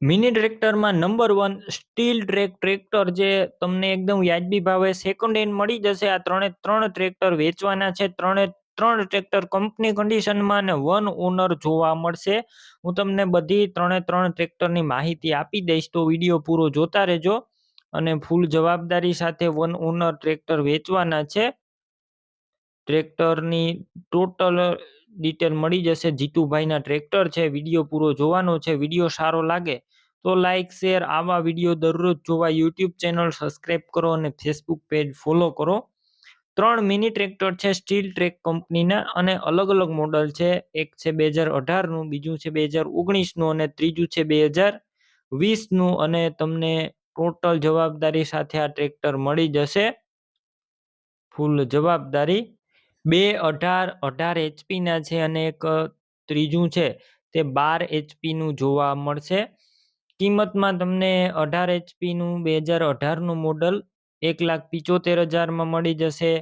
Mini ટ્રેક્ટરમાં number one steel track, tractor જે તમને એકદમ વ્યાજબી ભાવે સેકન્ડ હેન્ડ મળી જશે. આ ત્રણે ત્રણ ટ્રેક્ટર વેચવાના છે. ત્રણે ત્રણ ટ્રેક્ટર કંપની કન્ડિશનમાં અને વન ઓનર જોવા મળશે. હું તમને બધી ત્રણે ત્રણ ટ્રેક્ટરની માહિતી આપી દઈશ, તો વીડિયો પૂરો જોતા રહેજો અને ફૂલ જવાબદારી સાથે વન ઓનર ટ્રેક્ટર વેચવાના છે. ટ્રેક્ટરની ટોટલ ડિટેલ મળી જશે. જીતુભાઈના ટ્રેક્ટર છે વીડિયો પૂરો જોવાનો છે વીડિયો સારો લાગે તો લાઇક શેર આવા વીડિયો દરરોજ જોવા યુટ્યુબ ચેનલ સબસ્ક્રાઈબ કરો અને ફેસબુક પેજ ફોલો કરો. ત્રણ મિની ટ્રેક્ટર છે સ્ટીલ ટ્રેક કંપનીના અને અલગ અલગ મોડલ છે. એક છે બે હજાર અઢારનું બીજું છે બે હજાર ઓગણીસનું અને ત્રીજું છે બે હજાર વીસનું અને તમને ટોટલ જવાબદારી સાથે આ ટ્રેક્ટર મળી જશે. ફૂલ જવાબદારી બે અઢાર અઢાર એચપીના છે અને એક ત્રીજું છે. તે બાર એચપીનું જોવા મળશે. કિંમતમાં તમને અઢાર એચપીનું બે હજાર અઢારનું મોડલ એક લાખ પિચોતેર હજારમાં મળી જશે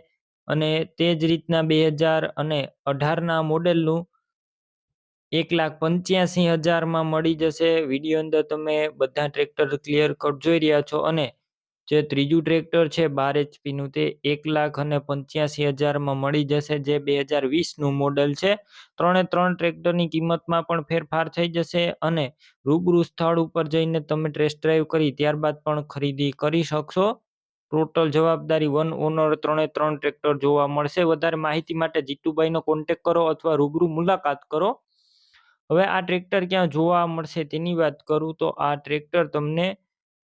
અને તે જ રીતના બે હજાર અને અઢારના મોડેલનું એક લાખ પંચ્યાસી હજારમાં મળી જશે. વીડિયો અંદર તમે બધા ટ્રેક્ટર ક્લિયર કટ જોઈ રહ્યા છો અને જે ત્રીજું ટ્રેક્ટર છે, બાર એચપીનું તે એક લાખ અને પંચ્યાસી હજારમાં મળી જશે, જે બે હજાર વીસનું મોડલ છે. ત્રણે ત્રણ ટ્રેક્ટરની કિંમતમાં પણ ફેરફાર થઈ જશે અને રૂબરૂ સ્થળ ઉપર જઈને તમે ટેસ્ટ ડ્રાઈવ કરી ત્યારબાદ પણ ખરીદી કરી શકશો. ટોટલ જવાબદારી વન ઓનર ત્રણે ત્રણ ટ્રેક્ટર જોવા મળશે. વધારે માહિતી માટે જીતુભાઈનો કોન્ટેક કરો અથવા રૂબરૂ મુલાકાત કરો. હવે આ ટ્રેક્ટર ક્યાં જોવા મળશે તેની વાત કરું તો આ ટ્રેક્ટર તમને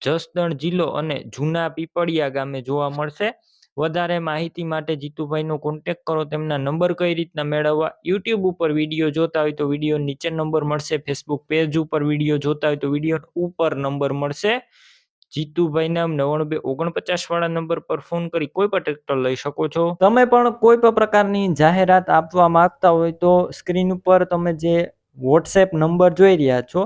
જસદણ જિલ્લો અને જૂના પીપળિયા ગામે જોવા મળશે. વધારે માહિતી માટે જીતુભાઈનો કોન્ટેક કરો, તેમના નંબર કઈ રીતના મેળવવા, યુટ્યુબ ઉપર વીડિયો જોતા હોય તો વીડિયો નીચે નંબર મળશે, ફેસબુક પેજ ઉપર વીડિયો જોતા હોય તો વીડિયો ઉપર નંબર મળશે. જીતુભાઈના નવ્વાણું ઓગણપચાસ વાળા નંબર પર ફોન કરી કોઈ પણ ટ્રેક્ટર લઈ શકો છો. તમે પણ કોઈ પણ પ્રકારની જાહેરાત આપવા માંગતા હોય તો સ્ક્રીન ઉપર તમે જે વોટ્સએપ નંબર જોઈ રહ્યા છો